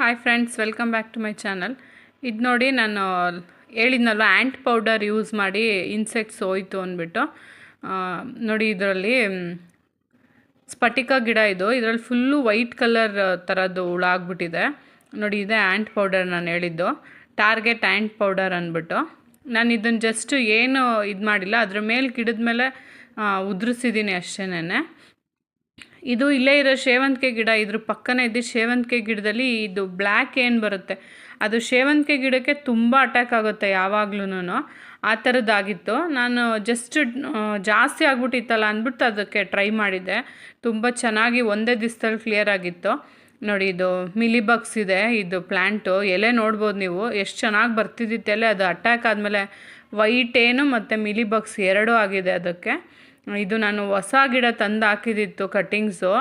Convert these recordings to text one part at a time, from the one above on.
Hi friends welcome back to my channel ಇದು ನೋಡಿ ನಾನು ಹೇಳಿದ್ನಲ್ವ ಆ್ಯಂಟ್ ಪೌಡರ್ ಯೂಸ್ ಮಾಡಿ ಇನ್ಸೆಕ್ಟ್ಸ್ ಹೋಯಿತು ಅಂದ್ಬಿಟ್ಟು. ನೋಡಿ ಇದರಲ್ಲಿ ಸ್ಫಟಿಕ ಗಿಡ ಇದು. ಇದರಲ್ಲಿ ಫುಲ್ಲು ವೈಟ್ ಕಲರ್ ಥರದ್ದು ಹುಳ ಆಗ್ಬಿಟ್ಟಿದೆ. ನೋಡಿ ಇದೆ ಆ್ಯಂಟ್ ಪೌಡರ್ ನಾನು ಹೇಳಿದ್ದು. ಟಾರ್ಗೆಟ್ ಆ್ಯಂಟ್ ಪೌಡರ್ ಅಂದ್ಬಿಟ್ಟು. ನಾನು ಇದನ್ನು ಜಸ್ಟ್ ಏನು ಇದು ಮಾಡಿಲ್ಲ, ಅದ್ರ ಮೇಲೆ ಗಿಡದ ಮೇಲೆ ಉದುರಿಸಿದ್ದೀನಿ ಅಷ್ಟೇನೆ ಇದು ಇಲ್ಲೇ ಇರೋ ಸೇವಂತಿಗೆ ಗಿಡ, ಇದ್ರ ಪಕ್ಕನೇ ಇದ್ದ ಸೇವಂತಿಗೆ ಗಿಡದಲ್ಲಿ ಇದು ಬ್ಲ್ಯಾಕ್ ಏನು ಬರುತ್ತೆ? ಅದು ಸೇವಂತಿಗೆ ಗಿಡಕ್ಕೆ ತುಂಬ ಅಟ್ಯಾಕ್ ಆಗುತ್ತೆ ಯಾವಾಗ್ಲೂ ಆ ಥರದ್ದಾಗಿತ್ತು ನಾನು ಜಸ್ಟ್ ಜಾಸ್ತಿ ಆಗ್ಬಿಟ್ಟಿತ್ತಲ್ಲ ಅಂದ್ಬಿಟ್ಟು ಅದಕ್ಕೆ ಟ್ರೈ ಮಾಡಿದ್ದೆ ತುಂಬ ಚೆನ್ನಾಗಿ ಒಂದೇ ದಿವಸದಲ್ಲಿ ಕ್ಲಿಯರ್ ಆಗಿತ್ತು. ನೋಡಿ, ಇದು ಮಿಲಿಬಗ್ಸ್ ಇದೆ, ಇದು ಪ್ಲ್ಯಾಂಟು ಎಲೆ ನೋಡ್ಬೋದು ನೀವು. ಎಷ್ಟು ಚೆನ್ನಾಗಿ ಬರ್ತಿದ್ದಿತ್ತು ಎಲೆ ಅದು ಅಟ್ಯಾಕ್ ಆದಮೇಲೆ ವೈಟ್ ಏನು ಮತ್ತು ಮಿಲಿಬಗ್ಸ್ ಎರಡೂ ಆಗಿದೆ ಅದಕ್ಕೆ. ಇದು ನಾನು ಹೊಸ ಗಿಡ ತಂದು ಹಾಕಿದ್ದಿತ್ತು ಕಟ್ಟಿಂಗ್ಸು.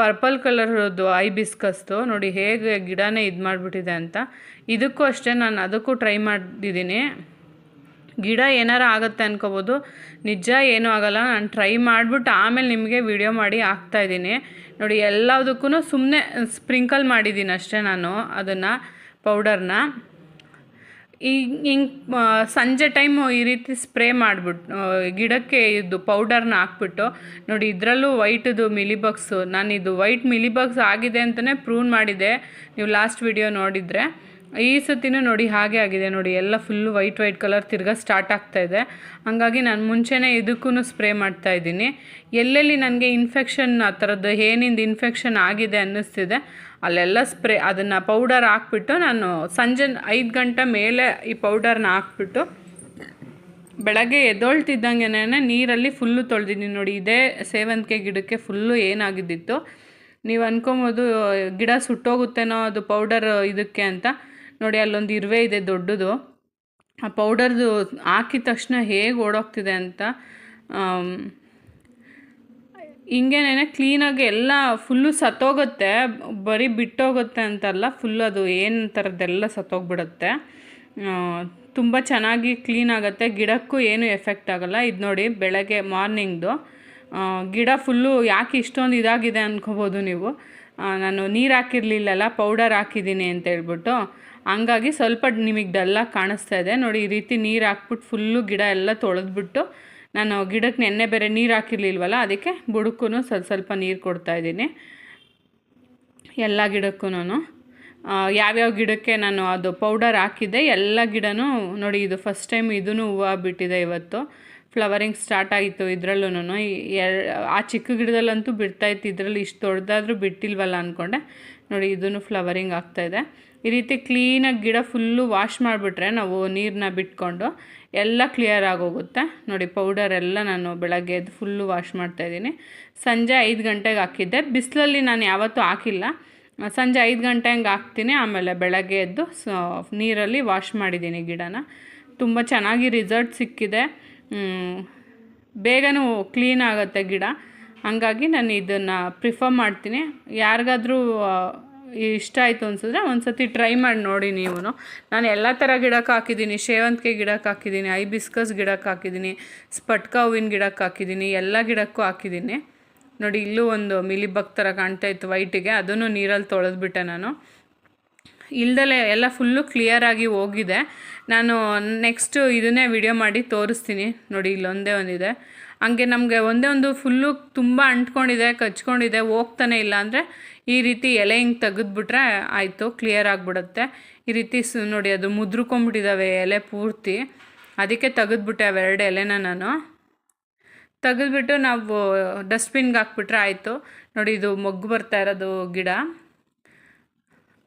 ಪರ್ಪಲ್ ಕಲರ್ದು ಐಬಿಸ್ಕಸ್ದು ನೋಡಿ ಹೇಗೆ ಗಿಡನೇ ಇದು ಮಾಡಿಬಿಟ್ಟಿದೆ ಅಂತ. ಇದಕ್ಕೂ ಅಷ್ಟೇ ನಾನು ಅದಕ್ಕೂ ಟ್ರೈ ಮಾಡಿದ್ದೀನಿ ಗಿಡ ಏನಾರು ಆಗುತ್ತೆ ಅನ್ಕೋಬೋದು. ನಿಜ ಏನೂ ಆಗಲ್ಲ. ನಾನು ಟ್ರೈ ಮಾಡಿಬಿಟ್ಟು ಆಮೇಲೆ ನಿಮಗೆ ವಿಡಿಯೋ ಮಾಡಿ ಹಾಕ್ತಾಯಿದ್ದೀನಿ ನೋಡಿ ಎಲ್ಲದಕ್ಕೂ ಸುಮ್ಮನೆ ಸ್ಪ್ರಿಂಕಲ್ ಮಾಡಿದ್ದೀನಿ ಅಷ್ಟೇ ನಾನು ಅದನ್ನು, ಪೌಡರ್ನ. ಈಗ ಹಿಂಗೆ ಸಂಜೆ ಟೈಮು ಈ ರೀತಿ ಸ್ಪ್ರೇ ಮಾಡಿಬಿಟ್ಟು ಗಿಡಕ್ಕೆ ಇದು ಪೌಡರ್ನ ಹಾಕ್ಬಿಟ್ಟು, ನೋಡಿ ಇದರಲ್ಲೂ ವೈಟದು ಮಿಲಿಬಗ್ಸು. ನಾನು ಇದು ವೈಟ್ ಮಿಲಿಬಗ್ಸ್ ಆಗಿದೆ ಅಂತಲೇ ಪ್ರೂವ್ ಮಾಡಿದೆ. ನೀವು ಲಾಸ್ಟ್ ವಿಡಿಯೋ ನೋಡಿದರೆ. ಈ ಸತಿನೂ ನೋಡಿ ಹಾಗೆ ಆಗಿದೆ. ನೋಡಿ ಎಲ್ಲ ಫುಲ್ಲು ವೈಟ್ ವೈಟ್ ಕಲರ್ ತಿರ್ಗ ಸ್ಟಾರ್ಟ್ ಆಗ್ತಾ ಇದೆ. ಹಾಗಾಗಿ ನಾನು ಮುಂಚೆನೇ ಇದಕ್ಕೂ ಸ್ಪ್ರೇ ಮಾಡ್ತಾ ಇದ್ದೀನಿ. ಎಲ್ಲೆಲ್ಲಿ ನನಗೆ ಇನ್ಫೆಕ್ಷನ್ ಆ ಥರದ್ದು ಏನಿಂದ ಇನ್ಫೆಕ್ಷನ್ ಆಗಿದೆ ಅನ್ನಿಸ್ತಿದೆ ಅಲ್ಲೆಲ್ಲ ಸ್ಪ್ರೇ ಅದನ್ನು ಪೌಡರ್ ಹಾಕ್ಬಿಟ್ಟು ನಾನು ಸಂಜೆ ಐದು ಗಂಟೆ ಮೇಲೆ ಈ ಪೌಡರ್ನ ಹಾಕ್ಬಿಟ್ಟು ಬೆಳಗ್ಗೆ ಎದೊಳ್ತಿದ್ದಂಗೆ ನೀರಲ್ಲಿ ಫುಲ್ಲು ತೊಳೆದಿದ್ದೀನಿ ನೋಡಿ, ಇದೇ ಸೇವಂತಿಗೆ ಗಿಡಕ್ಕೆ ಫುಲ್ಲು ಏನಾಗಿದ್ದಿತ್ತು. ನೀವು ಅನ್ಕೊಬೋದು, ಗಿಡ ಸುಟ್ಟೋಗುತ್ತೇನೋ ಅದು ಪೌಡರ್ ಇದಕ್ಕೆ ಅಂತ. ನೋಡಿ, ಅಲ್ಲೊಂದು ಇರುವೆ ಇದೆ ದೊಡ್ಡದು. ಆ ಪೌಡರ್ದು ಹಾಕಿದ ತಕ್ಷಣ ಹೇಗೆ ಓಡೋಗ್ತಿದೆ ಅಂತ ಹಿಂಗೇನೆ ಕ್ಲೀನಾಗಿ ಎಲ್ಲ ಫುಲ್ಲು ಸತ್ತೋಗುತ್ತೆ, ಬರೀ ಬಿಟ್ಟೋಗುತ್ತೆ ಅಂತಲ್ಲ ಫುಲ್ ಅದು ಏನು ಥರದ್ದೆಲ್ಲ ಸತ್ತೋಗ್ಬಿಡುತ್ತೆ. ತುಂಬ ಚೆನ್ನಾಗಿ ಕ್ಲೀನ್ ಆಗುತ್ತೆ. ಗಿಡಕ್ಕೂ ಏನು ಎಫೆಕ್ಟ್ ಆಗಲ್ಲ. ಇದು ನೋಡಿ ಬೆಳಗ್ಗೆ ಮಾರ್ನಿಂಗ್ದು ಗಿಡ ಫುಲ್ಲು ಯಾಕೆ ಇಷ್ಟೊಂದು ಇದಾಗಿದೆ ಅಂದ್ಕೋಬೋದು ನೀವು? ನಾನು ನೀರು ಹಾಕಿರಲಿಲ್ಲಲ್ಲ ಪೌಡರ್ ಹಾಕಿದ್ದೀನಿ ಅಂತ ಹೇಳ್ಬಿಟ್ಟು, ಹಂಗಾಗಿ ಸ್ವಲ್ಪ ನಿಮಗೆ ಡಲ್ಲಾಗಿ ಕಾಣಿಸ್ತಾ ಇದೆ. ನೋಡಿ ಈ ರೀತಿ ನೀರು ಹಾಕ್ಬಿಟ್ಟು ಫುಲ್ಲು ಗಿಡ ಎಲ್ಲ ತೊಳೆದ್ಬಿಟ್ಟು ನಾನು ಗಿಡಕ್ಕೆ ನೆನ್ನೆ ಬೇರೆ ನೀರು ಹಾಕಿರ್ಲಿಲ್ವಲ್ಲ, ಅದಕ್ಕೆ ಬುಡಕ್ಕೂ ಸ್ವಲ್ಪ ಸ್ವಲ್ಪ ನೀರು ಕೊಡ್ತಾ ಇದ್ದೀನಿ. ಎಲ್ಲ ಗಿಡಕ್ಕೂ ಯಾವ್ಯಾವ ಗಿಡಕ್ಕೆ ನಾನು ಅದು ಪೌಡರ್ ಹಾಕಿದ್ದೆ, ಎಲ್ಲ ಗಿಡನೂ ನೋಡಿ ಇದು ಫಸ್ಟ್ ಟೈಮ್ ಇದೂ ಹೂವು ಬಿಟ್ಟಿದೆ ಇವತ್ತು. ಫ್ಲವರಿಂಗ್ ಸ್ಟಾರ್ಟ್ ಆಯಿತು ಇದರಲ್ಲೂ ಆ ಚಿಕ್ಕ ಗಿಡದಲ್ಲಂತೂ ಬಿಡ್ತಾಯಿತ್ತು ಇದರಲ್ಲಿ ಇಷ್ಟು ದೊಡ್ಡದಾದರೂ ಬಿಟ್ಟಿಲ್ವಲ್ಲ ಅಂದ್ಕೊಂಡೆ ನೋಡಿ ಇದೂ ಫ್ಲವರಿಂಗ್ ಆಗ್ತಾಯಿದೆ ಈ ರೀತಿ ಕ್ಲೀನಾಗಿ ಗಿಡ ಫುಲ್ಲು ವಾಶ್ ಮಾಡಿಬಿಟ್ರೆ ನಾವು ನೀರನ್ನ ಬಿಟ್ಕೊಂಡು ಎಲ್ಲ ಕ್ಲಿಯರ್ ಆಗೋಗುತ್ತೆ. ನೋಡಿ ಪೌಡರ್ ಎಲ್ಲ ನಾನು ಬೆಳಗ್ಗೆ ಎದ್ದು ಫುಲ್ಲು ವಾಶ್ ಮಾಡ್ತಾಯಿದ್ದೀನಿ ಸಂಜೆ ಐದು ಗಂಟೆಗೆ ಹಾಕಿದ್ದೆ. ಬಿಸಿಲಲ್ಲಿ ನಾನು ಯಾವತ್ತೂ ಹಾಕಿಲ್ಲ. ಸಂಜೆ ಐದು ಗಂಟೆ ಹಂಗೆ ಹಾಕ್ತೀನಿ. ಆಮೇಲೆ ಬೆಳಗ್ಗೆ ಎದ್ದು ನೀರಲ್ಲಿ ವಾಶ್ ಮಾಡಿದ್ದೀನಿ ಗಿಡನ. ತುಂಬ ಚೆನ್ನಾಗಿ ರಿಸಲ್ಟ್ ಸಿಕ್ಕಿದೆ. ಬೇಗನೂ ಕ್ಲೀನ್ ಆಗುತ್ತೆ ಗಿಡ. ಹಾಗಾಗಿ ನಾನು ಇದನ್ನು ಪ್ರಿಫರ್ ಮಾಡ್ತೀನಿ. ಯಾರಿಗಾದ್ರೂ ಇಷ್ಟ ಆಯಿತು ಅನ್ಸಿದ್ರೆ ಒಂದು ಸತಿ ಟ್ರೈ ಮಾಡಿ ನೋಡಿ ನೀವು ನಾನು ಎಲ್ಲ ಥರ ಗಿಡಕ್ಕೆ ಹಾಕಿದ್ದೀನಿ. ಸೇವಂತಿಗೆ ಗಿಡಕ್ಕೆ ಹಾಕಿದ್ದೀನಿ. ಐಬಿಸ್ಕಸ್ ಗಿಡಕ್ಕೆ ಹಾಕಿದ್ದೀನಿ. ಸ್ಪಟ್ಕ ಹೂವಿನ ಗಿಡಕ್ಕೆ ಹಾಕಿದ್ದೀನಿ. ಎಲ್ಲ ಗಿಡಕ್ಕೂ ಹಾಕಿದ್ದೀನಿ. ನೋಡಿ, ಇಲ್ಲೂ ಒಂದು ಮಿಲಿಬಗ್ ಥರ ಕಾಣ್ತಾ ಇತ್ತು ವೈಟಿಗೆ. ಅದನ್ನು ನೀರಲ್ಲಿ ತೊಳೆದ್ಬಿಟ್ಟೆ ನಾನು. ಇಲ್ದಲೆ ಎಲ್ಲ ಫುಲ್ಲು ಕ್ಲಿಯರಾಗಿ ಹೋಗಿದೆ. ನಾನು ನೆಕ್ಸ್ಟು ಇದನ್ನೇ ವಿಡಿಯೋ ಮಾಡಿ ತೋರಿಸ್ತೀನಿ. ನೋಡಿ, ಇಲ್ಲೊಂದೇ ಒಂದಿದೆ. ಹಂಗೆ ನಮಗೆ ಒಂದೇ ಒಂದು ಫುಲ್ಲು ತುಂಬ ಅಂಟ್ಕೊಂಡಿದೆ, ಕಚ್ಕೊಂಡಿದೆ, ಹೋಗ್ತಾನೆ ಇಲ್ಲ ಅಂದರೆ ಈ ರೀತಿ ಎಲೆ ಹಿಂಗೆ ತೆಗೆದ್ಬಿಟ್ರೆ ಆಯಿತು ಕ್ಲಿಯರ್ ಆಗಿಬಿಡುತ್ತೆ. ಈ ರೀತಿ ನೋಡಿ, ಅದು ಮುದ್ರಕೊಂಬಿಟ್ಟಿದ್ದಾವೆ ಎಲೆ ಪೂರ್ತಿ. ಅದಕ್ಕೆ ತೆಗೆದ್ಬಿಟ್ಟೆ ಅವೆರಡು ಎಲೆನ ನಾನು. ತೆಗೆದ್ಬಿಟ್ಟು ನಾವು ಡಸ್ಟ್ಬಿನ್ಗೆ ಹಾಕ್ಬಿಟ್ರೆ ಆಯಿತು. ನೋಡಿ, ಇದು ಮೊಗ್ಗು ಬರ್ತಾ ಇರೋದು ಗಿಡ.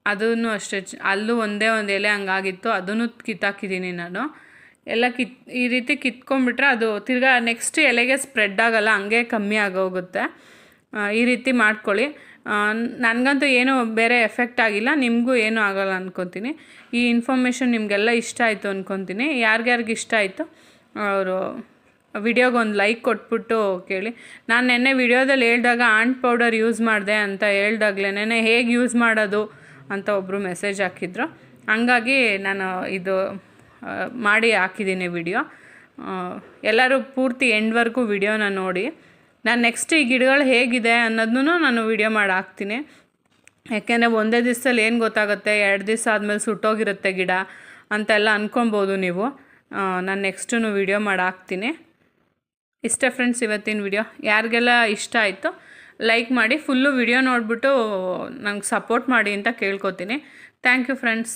ಅದನ್ನು ಅಷ್ಟೇ ಅಲ್ಲೂ ಒಂದೇ ಒಂದು ಎಲೆ ಹಂಗಾಗಿತ್ತು, ಅದನ್ನು ಕಿತ್ತಾಕಿದ್ದೀನಿ ನಾನು. ಎಲ್ಲ ಕಿತ್ ಈ ರೀತಿ ಕಿತ್ಕೊಂಡ್ಬಿಟ್ರೆ ಅದು ತಿರ್ಗಾ ನೆಕ್ಸ್ಟ್ ಎಲೆಗೆ ಸ್ಪ್ರೆಡ್ ಆಗೋಲ್ಲ, ಹಂಗೆ ಕಮ್ಮಿ ಆಗೋಗುತ್ತೆ. ಈ ರೀತಿ ಮಾಡ್ಕೊಳ್ಳಿ. ನನಗಂತೂ ಏನೂ ಬೇರೆ ಎಫೆಕ್ಟ್ ಆಗಿಲ್ಲ, ನಿಮಗೂ ಏನೂ ಆಗೋಲ್ಲ ಅಂದ್ಕೊತೀನಿ ಈ ಇನ್ಫಾರ್ಮೇಷನ್ ನಿಮಗೆಲ್ಲ ಇಷ್ಟ ಆಯಿತು ಅಂದ್ಕೊತೀನಿ ಯಾರಿಗ್ಯಾರಿಗೆ ಇಷ್ಟ ಆಯಿತು, ಅವರು ವಿಡಿಯೋಗೆ ಒಂದು ಲೈಕ್ ಕೊಟ್ಬಿಟ್ಟು ಕೇಳಿ. ನಾನು ನೆನ್ನೆ ವಿಡಿಯೋದಲ್ಲಿ ಹೇಳಿದಾಗ ಆಂಟ್ ಪೌಡರ್ ಯೂಸ್ ಮಾಡಿದೆ ಅಂತ ಹೇಳ್ದಾಗ್ಲೇ ಹೇಗೆ ಯೂಸ್ ಮಾಡೋದು? ಅಂತ ಒಬ್ಬರು ಮೆಸೇಜ್ ಹಾಕಿದ್ರು. ಹಂಗಾಗಿ ನಾನು ಇದು ಮಾಡಿ ಹಾಕಿದ್ದೀನಿ ವಿಡಿಯೋ ಎಲ್ಲರೂ ಪೂರ್ತಿ ಎಂಡ್ವರೆಗೂ ವಿಡಿಯೋನ ನೋಡಿ. ನಾನು ನೆಕ್ಸ್ಟ್ ಈ ಗಿಡಗಳು ಹೇಗಿದೆ ಅನ್ನೋದನ್ನು ನಾನು ವಿಡಿಯೋ ಮಾಡಿ ಹಾಕ್ತೀನಿ. ಯಾಕೆಂದರೆ ಒಂದೇ ದಿವ್ಸದಲ್ಲಿ ಏನು ಗೊತ್ತಾಗುತ್ತೆ? ಎರಡು ದಿವಸ ಆದಮೇಲೆ ಸುಟ್ಟೋಗಿರುತ್ತೆ ಗಿಡ ಅಂತೆಲ್ಲ ಅಂದ್ಕೊಬೋದು ನೀವು. ನಾನು ನೆಕ್ಸ್ಟೂ ವಿಡಿಯೋ ಮಾಡಿ ಹಾಕ್ತೀನಿ. ಇಷ್ಟೇ ಫ್ರೆಂಡ್ಸ್ ಇವತ್ತಿನ ವಿಡಿಯೋ ಯಾರಿಗೆಲ್ಲ ಇಷ್ಟ ಆಯಿತು ಲೈಕ್ ಮಾಡಿ ಫುಲ್ಲು ವಿಡಿಯೋ ನೋಡಿಬಿಟ್ಟು ನಂಗೆ ಸಪೋರ್ಟ್ ಮಾಡಿ ಅಂತ ಕೇಳ್ಕೊತೀನಿ. Thank you friends